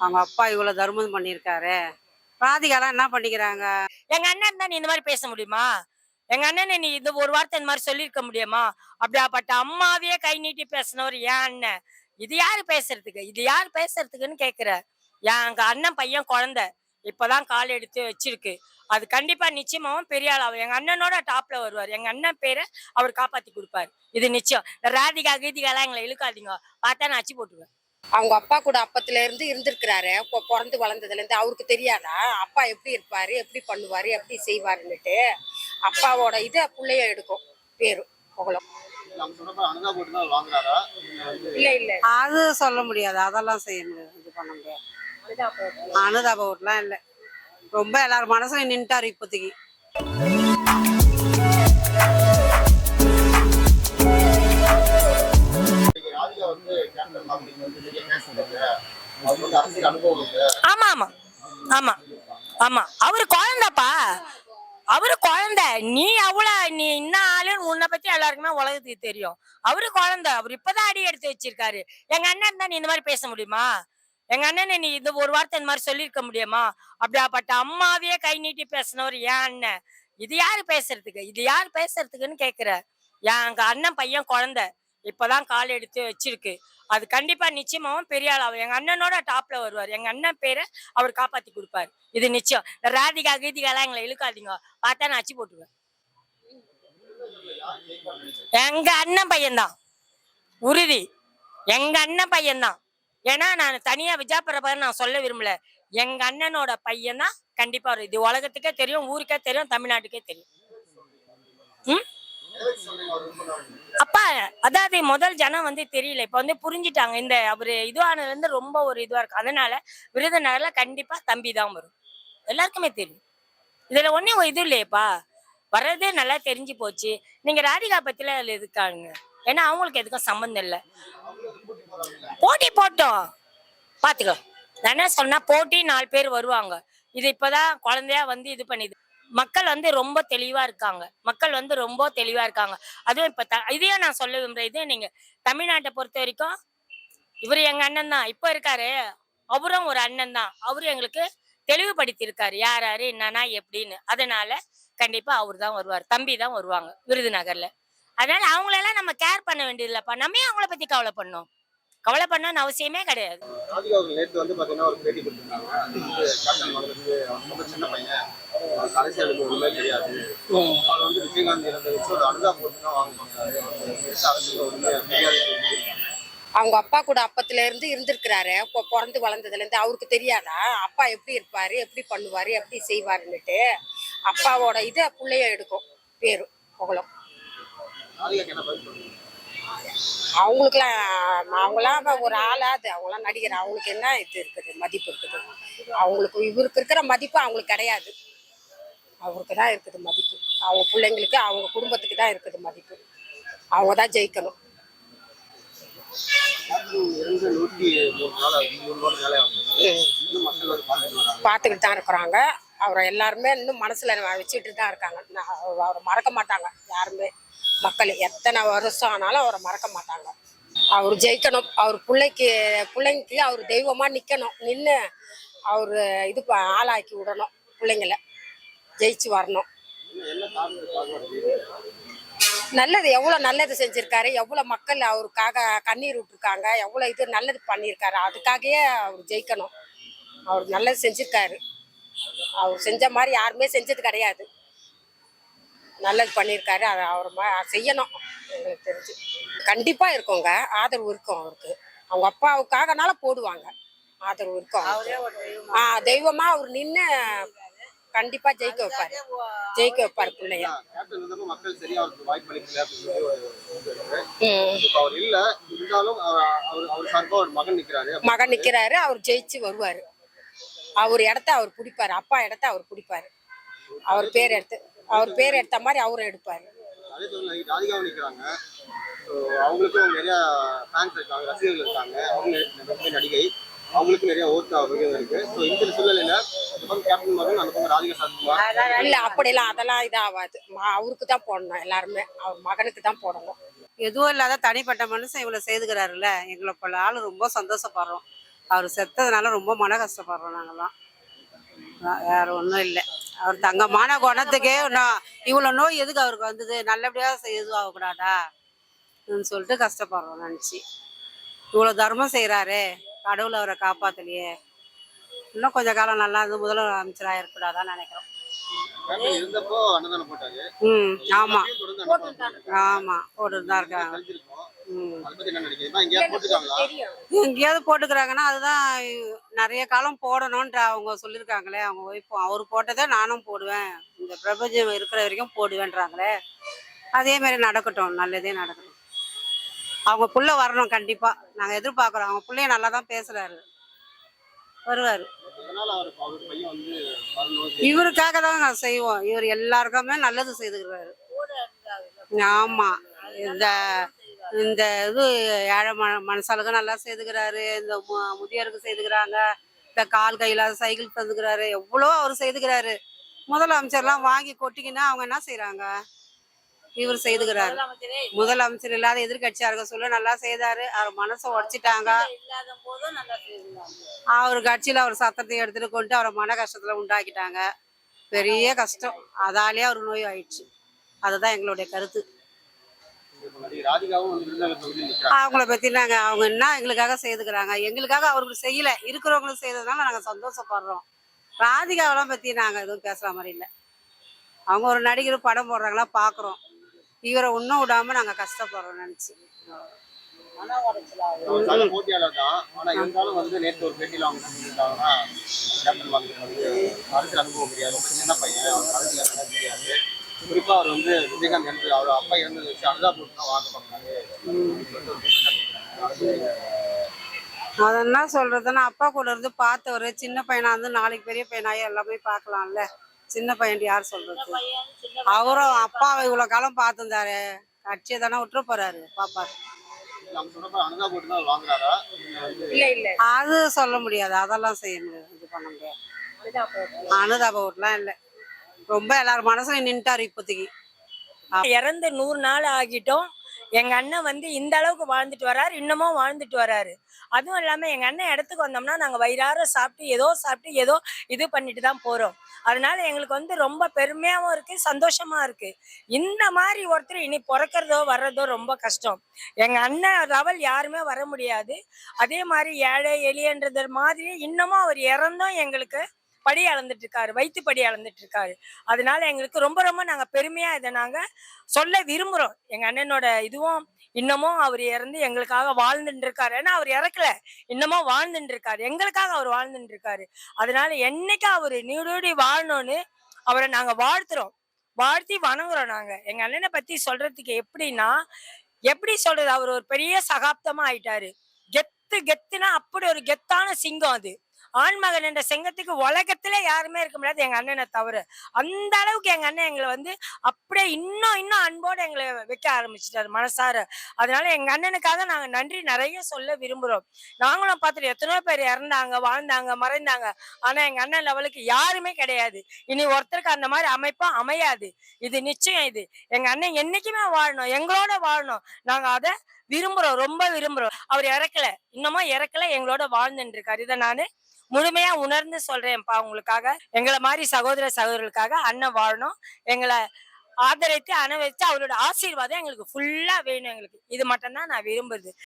அவங்க அப்பா இவ்வளவு தர்மம் பண்ணியிருக்காரு. ராதிகாலாம் என்ன பண்ணிக்கிறாங்க? எங்க அண்ணன் தான் நீ இந்த மாதிரி பேச முடியுமா? எங்க அண்ணனை நீ இந்த ஒரு வார்த்தை இந்த மாதிரி சொல்லியிருக்க முடியுமா? அப்படியாப்பட்ட அம்மாவையே கை நீட்டி பேசினவர் ஏன் அண்ணன். இது யாரு பேசுறதுக்கு? இது யாரு பேசுறதுக்குன்னு கேக்குற. என் எங்க அண்ணன் பையன் குழந்தை. இப்பதான் கால் எடுத்து வச்சிருக்கு. அது கண்டிப்பா நிச்சயமாவும் பெரிய ஆள் எங்க அண்ணனோட டாப்ல வருவார். எங்க அண்ணன் பேரை அவர் காப்பாத்தி கொடுப்பாரு. இது நிச்சயம். ராதிகா கீதிகாலாம் எங்களை இழுக்காதீங்க. பார்த்தா நான் அச்சு போட்டுருவேன். அவங்க அப்பா கூட அப்பத்துல இருந்து இருந்திருக்கிறாரு. இப்போ பிறந்து வளர்ந்ததுல இருந்து. அவருக்கு தெரியாதா? அப்பா எப்படி இருப்பாரு? எப்படி பண்ணுவாரு? எப்படி செய்வாருன்னுட்டு. அப்பாவோட இதை புள்ளைய எடுக்கும். பேரு. புகழும். இல்ல இல்ல. அது சொல்ல முடியாது. அதெல்லாம் செய்ய முடியாது இது பண்ண முடியாது. அனுதாப ஓட்டுலாம் இல்லை. ரொம்ப எல்லாரும் மனசுல நின்ட்டாரு இப்போதைக்கு. ஆமா ஆமா. ஆமா. ஆமா. அவரு குழந்தைப்பா. அவரு குழந்தை. நீ அவ்வளவு நீ என்ன ஆளுன்னு உன்னை பத்தி எல்லாருக்குமே உலகத்துக்கு தெரியும். அவரு குழந்தை. அவர் இப்பதான் அடி எடுத்து வச்சிருக்காரு. எங்க அண்ணன் தான் நீ இந்த மாதிரி பேச முடியுமா? எங்க அண்ணனை நீ இந்த ஒரு வார்த்தை இந்த மாதிரி சொல்லியிருக்க முடியுமா? அப்படியாப்பட்ட அம்மாவையே கை நீட்டி பேசினவர் ஏன் அண்ணன். இது யாரு பேசுறதுக்கு? இது யாரு பேசுறதுக்குன்னு கேக்குற. என் எங்க அண்ணன் பையன் குழந்தை. இப்பதான் கால் எடுத்து வச்சிருக்கு. அது கண்டிப்பா நிச்சயமாவும் பெரிய ஆள் ஆகும் எங்க அண்ணனோட டாப்ல வருவார். எங்க அண்ணன் பேரை அவர் காப்பாத்தி கொடுப்பாரு. இது நிச்சயம். இந்த ராதிகா கீதிகாலாம் எங்களை இழுக்காதீங்க. பார்த்தா நான் அச்சு போட்டுருவேன். எங்க அண்ணன் பையன்தான். உறுதி. எங்க அண்ணன் பையன்தான். ஏன்னா நான் தனியா விஜாபுரப்பாரு நான் சொல்ல விரும்பல. எங்க அண்ணனோட பையன் தான் கண்டிப்பா வரும் இது உலகத்துக்கே தெரியும் ஊருக்கே தெரியும் தமிழ்நாட்டுக்கே தெரியும். ம்? அப்பா அதாவது முதல் ஜனம் வந்து தெரியல. இப்ப வந்து புரிஞ்சுட்டாங்க. இந்த அவரு இதுவானது வந்து ரொம்ப ஒரு இதுவா இருக்கு. அதனால விருதுநகர்ல கண்டிப்பா தம்பி தான் வரும். எல்லாருக்குமே தெரியும். இதுல ஒன்னும் இது இல்லையேப்பா. வர்றதே நல்லா தெரிஞ்சு போச்சு. நீங்க ராதிகா பத்தில அதுல இருக்காங்க. ஏன்னா அவங்களுக்கு எதுக்கும் சம்மந்தம் இல்லை. போட்டி போட்டோம். பாத்துக்கலாம் நான் என்ன சொன்னா போட்டி நாலு பேர் வருவாங்க. இது இப்பதான் குழந்தையா வந்து இது பண்ணிது மக்கள் வந்து ரொம்ப தெளிவா இருக்காங்க. மக்கள் வந்து ரொம்ப தெளிவா இருக்காங்க. அதுவும் இப்ப த- இதையும் நான் சொல்ல விரும்புறேன். இதே நீங்க தமிழ்நாட்டை பொறுத்த வரைக்கும் இவர் எங்க அண்ணன் தான். இப்ப இருக்காரு. அவரும் ஒரு அண்ணன் தான். அவரும் எங்களுக்கு தெளிவுபடுத்தி இருக்காரு யார் யாரு என்னன்னா எப்படின்னு. அதனால கண்டிப்பா அவர் தான் வருவார். தம்பி தான் வருவாங்க விருதுநகர்ல. அதனால அவங்களெல்லாம் நம்ம கேர் பண்ண வேண்டியதில்லப்பா. நம்ம அவங்கள பத்தி கவலை பண்ணோம் கவலை பண்ணணும்னு அவசியமே கிடையாது கடைசி அவங்க ஒன்றுமே தெரியாது அவர் வந்து விஜயகாந்த் இறந்த வச்சு ஒரு அனுதா போட்டு தான் வாங்குவாங்க தெரியாது அவங்க அப்பா கூட அப்பத்துல இருந்து இருந்திருக்கிறாரு. இப்போ பிறந்து வளர்ந்ததுல இருந்து அவருக்கு தெரியாதா? அப்பா எப்படி இருப்பாரு? எப்படி பண்ணுவாரு? எப்படி செய்வாருன்னுட்டு அப்பாவோட இதை பிள்ளைய எடுக்கும். பேரு புகழும். அவங்களுக்குலாம் அவங்களாம் ஒரு ஆளாது அவங்களாம் நடிகர். அவங்களுக்கு என்ன இது இருக்குது? மதிப்பு இருக்குது. அவங்களுக்கு இவருக்கு இருக்கிற மதிப்பு அவங்களுக்கு கிடையாது. அவருக்கு தான் இருக்குது மதிப்பு. அவங்க பிள்ளைங்களுக்கு அவங்க குடும்பத்துக்கு தான் இருக்குது மதிப்பு. அவங்க தான் ஜெயிக்கணும். பார்த்துக்கிட்டு தான் இருக்கிறாங்க. அவரை எல்லாருமே இன்னும் மனசில் வச்சுட்டு தான் இருக்காங்க. நான் அவரை மறக்க மாட்டாங்க. யாருமே. மக்கள் எத்தனை வருஷம் ஆனாலும் அவரை மறக்க மாட்டாங்க. அவர் ஜெயிக்கணும். அவர் பிள்ளைக்கு பிள்ளைங்களுக்கு அவர் தெய்வமாக நிற்கணும் நின்று அவர் இது ஆளாக்கி விடணும். பிள்ளைங்கள. ஜெயிச்சு வரணும். நல்லது எவ்வளோ நல்லது செஞ்சிருக்காரு எவ்வளோ மக்கள் அவருக்காக கண்ணீர் விட்டுருக்காங்க எவ்வளோ இது நல்லது பண்ணியிருக்காரு அதுக்காகவே அவர் ஜெயிக்கணும். அவர் நல்லது செஞ்சிருக்காரு. அவர் செஞ்ச மாதிரி யாருமே செஞ்சது கிடையாது. நல்லது பண்ணியிருக்காரு அதை அவர் செய்யணும் எங்களுக்கு தெரிஞ்சு. கண்டிப்பாக இருக்குங்க ஆதரவு இருக்கும் அவருக்கு. அவங்க அப்பாவுக்காகனால போடுவாங்க ஆதரவு இருக்கும். ஆ தெய்வமா அவர் நின்று கண்டிப்பாக ஜெயிக்க வைப்பாரு. ஜெயிக்க வைப்பாரு பிள்ளைய. கேப்டன் வந்தப்போ மக்கள் சரியா அவருக்கு வாய்ப்பு அளிக்கல அப்படின்னு சொல்லி ஒரு இது இருக்கு. ம். இப்ப அவர் இல்ல இருந்தாலும் அவர் அவர் அவர் சார்பா ஒரு மகன் நிக்கிறாரு. மகன் நிக்கிறாரு அவர் ஜெயிச்சு வருவாரு. அவர் இடத்த அவர் பிடிப்பாரு அப்பா இடத்த அவர் பிடிப்பாரு. அவர் பேர் எடுத்து அவர் பேர் எடுத்த மாதிரி அவரும் எடுப்பாரு. அவங்களுக்கும் நிறைய ஃபேன்ஸ் இருக்காங்க ரசிகர்கள் இருக்காங்க. அவங்க நடிகை நடிகை அவங்களுக்கும் நிறைய ஓட்டு அவர்கள் இருக்கு. ஸோ இந்த சூழ்நிலையில இல்ல அப்படிலாம் அதெல்லாம் இதாகாது அவருக்கு தான் போடணும் எல்லாருமே. அவர் மகனுக்கு தான் போடணும். எதுவும் இல்லாத தனிப்பட்ட மனுஷன் இவ்வளவு செய்துக்கிறாருல்ல. எங்களை போல ஆளு ரொம்ப சந்தோஷப்படுறோம். அவர் செத்ததுனால ரொம்ப மன கஷ்டப்படுறோம் நாங்கெல்லாம். வேற ஒன்றும் இல்லை. அவர் தங்கமான குணத்துக்கே இன்னும் இவ்வளோ நோய் எதுக்கு அவருக்கு வந்தது? நல்லபடியாக எதுவும் ஆகக்கூடாதா? ன்னு சொல்லிட்டு கஷ்டப்படுறோம் நினச்சி. இவ்வளோ தர்மம் செய்கிறாரே கடவுள் அவரை காப்பாத்தலையே. இன்னும் கொஞ்ச காலம் நல்லா இருந்து முதலமைச்சராக இருக்கக்கூடாதான்னு நினைக்கிறோம். ம் போட்டுட்டு ஆமாம் போட்டுட்டு தான் இருக்காங்க. எங்கேயாவது போட்டுக்கிறாங்கன்னா அதுதான் நிறைய காலம் போடணுன்ற அவங்க சொல்லியிருக்காங்களே. அவங்க ஒய்ஃப் அவர் போட்டதை நானும் போடுவேன். இந்த பிரபஞ்சம் இருக்கிற வரைக்கும் போடுவேன்றாங்களே. அதே மாதிரி நடக்கட்டும். நல்லதே நடக்கட்டும். அவங்க புள்ள வரணும் கண்டிப்பா. நாங்க எதிர்பார்க்குறோம். அவங்க புள்ளைய நல்லா தான் பேசுறாரு. வருவார். இவருக்காக தான் செய்வோம். இவர் எல்லாருக்குமே நல்லது செய்துக்கிறாரு. ஆமா. இந்த இந்த இது ஏழை ம மனசாளுக்கு நல்லா செய்துக்கிறாரு. இந்த மு- முதியோருக்கு செய்துக்கிறாங்க. இந்த கால் கையில சைக்கிள் தந்துக்கிறாரு. எவ்வளோ அவர் செய்துக்கிறாரு. முதலமைச்சர்லாம் வாங்கி கொட்டிக்கினா அவங்க என்ன செய்யறாங்க இவர் செய்துக்கிறாரு முதலமைச்சர் இல்லாத எதிர்கட்சியா இருக்க சொல்ல நல்லா செய்தாரு. அவர் மனசை உடைச்சிட்டாங்க. அவர் கட்சியில அவர் சத்தத்தை எடுத்துட்டு கொண்டு அவரை மன கஷ்டத்துல உண்டாக்கிட்டாங்க. பெரிய கஷ்டம். அதாலேயே அவர் நோய் ஆயிடுச்சு அதுதான் எங்களுடைய கருத்து. அவங்கள பத்தி நாங்க அவங்க என்ன எங்களுக்காக செய்துக்கிறாங்க? எங்களுக்காக அவருக்கு செய்யல. இருக்கிறவங்களுக்கு செய்ததுனால நாங்க சந்தோஷப்படுறோம். ராதிகாவெல்லாம் பத்தி நாங்க எதுவும் பேசுற மாதிரி இல்லை. அவங்க ஒரு நடிகர் படம் போடுறாங்களா பாக்குறோம். இவரை இன்னும் விடாம நாங்க கஷ்டப்படுறோம் நினைச்சு போட்டியாளர் தான் ஆனா இருந்தாலும் வந்து நேற்று ஒரு பேட்டியில அவங்க என்ன சொல்லியிருக்காங்கன்னா கேப்டன் வாக்கு வந்து அரசியல் அனுபவம் முடியாது ரொம்ப சின்ன பையன் அவர் அரசியல் அனுபவ முடியாது குறிப்பா அவர் வந்து விஜயகாந்த் இறந்து அவர் அப்பா இறந்தது வச்சு அனுதா போட்டு தான் வாங்க பார்க்குறாரு. அது என்ன சொல்றதுன்னா அப்பா கூட இருந்து பார்த்தவர் சின்ன பையனா இருந்து நாளைக்கு பெரிய பையனாயி எல்லாமே பார்க்கலாம்ல. சின்ன பையன் யார் சொல்றது? அவரும் அப்பாவை இவ்வளவு காலம் பார்த்துருந்தாரு. கட்சியை தானே விட்டுற போறாரு வாங்குறாரா? இல்ல இல்ல. இல்ல அது சொல்ல முடியாது. அதெல்லாம் செய்ய முடியாது இது பண்ண முடியாது. அனுதாப ஓட்டுலாம் இல்லை. ரொம்ப எல்லாரும் மனசுல நின்ட்டாரு இப்போதைக்கு. இறந்து நூறு நாள் ஆகிட்டோம். எங்க அண்ணன் வந்து இந்த அளவுக்கு வாழ்ந்துட்டு வராரு இன்னமும் வாழ்ந்துட்டு வராரு அதுவும் இல்லாம எங்க அண்ணன் இடத்துக்கு வந்தோம்னா நாங்க வயிறார சாப்பிட்டு ஏதோ சாப்பிட்டு ஏதோ இது பண்ணிட்டு தான் போறோம். அதனால எங்களுக்கு வந்து ரொம்ப பெருமையாவும் இருக்கு சந்தோஷமா இருக்கு. இந்த மாதிரி ஒருத்தர் இனி பிறக்கிறதோ வர்றதோ ரொம்ப கஷ்டம். எங்க அண்ணன் லெவல் யாருமே வர முடியாது. அதே மாதிரி ஏழை எளியன்றது மாதிரி இன்னமும் அவர் இறந்தும் எங்களுக்கு படி அளந்துட்டு இருக்காரு வயிற்று படி அளந்துட்டு இருக்காரு அதனால எங்களுக்கு ரொம்ப ரொம்ப நாங்க பெருமையா இதை நாங்க சொல்ல விரும்புறோம். எங்க அண்ணனோட இதுவும் இன்னமும் அவர் இறந்து எங்களுக்காக வாழ்ந்துட்டு இருக்காரு ஏன்னா அவர் இறக்கல. இன்னமும் வாழ்ந்துட்டு இருக்காரு எங்களுக்காக அவர் வாழ்ந்துட்டு இருக்காரு அதனால என்னைக்கு அவர் நீடோடி வாழணும்னு அவரை நாங்க வாழ்த்துறோம். வாழ்த்தி வணங்குறோம் நாங்க. எங்க அண்ணனை பத்தி சொல்றதுக்கு எப்படின்னா எப்படி சொல்றது? அவர் ஒரு பெரிய சகாப்தமா ஆயிட்டாரு. கெத்து கெத்துனா அப்படி ஒரு கெத்தான சிங்கம் அது. ஆண்மகன் என்ற செங்கத்துக்கு உலகத்துல யாருமே இருக்க முடியாது. எங்க அண்ணனை தவிர. அந்த அளவுக்கு எங்க அண்ணன் எங்களை வந்து அப்படியே இன்னும் இன்னும் அன்போடு எங்களை வைக்க ஆரம்பிச்சிட்டாரு மனசார. அதனால எங்க அண்ணனுக்காக நாங்க நன்றி நிறைய சொல்ல விரும்புறோம். நாங்களும் பார்த்துட்டு எத்தனையோ பேர் இறந்தாங்க வாழ்ந்தாங்க மறைந்தாங்க. ஆனா எங்க அண்ணன் லெவலுக்கு யாருமே கிடையாது. இனி ஒருத்தருக்கு அந்த மாதிரி அமைப்பும் அமையாது. இது நிச்சயம் இது. எங்க அண்ணன் என்னைக்குமே வாழணும் எங்களோட வாழணும். நாங்க அதை விரும்புறோம் ரொம்ப விரும்புறோம். அவர் இறக்கல இன்னமும் இறக்கல எங்களோட வாழ்ந்துட்டு இருக்காரு. இதை நானு முழுமையா உணர்ந்து சொல்றேன்ப்பா உங்களுக்காக. எங்களை மாதிரி சகோதர சகோதரர்களுக்காக அண்ணன் வாழணும். எங்களை ஆதரித்து அனுபவித்து அவரோட ஆசீர்வாதம் எங்களுக்கு ஃபுல்லா வேணும் எங்களுக்கு. இது மட்டும்தான் நான் விரும்புறது.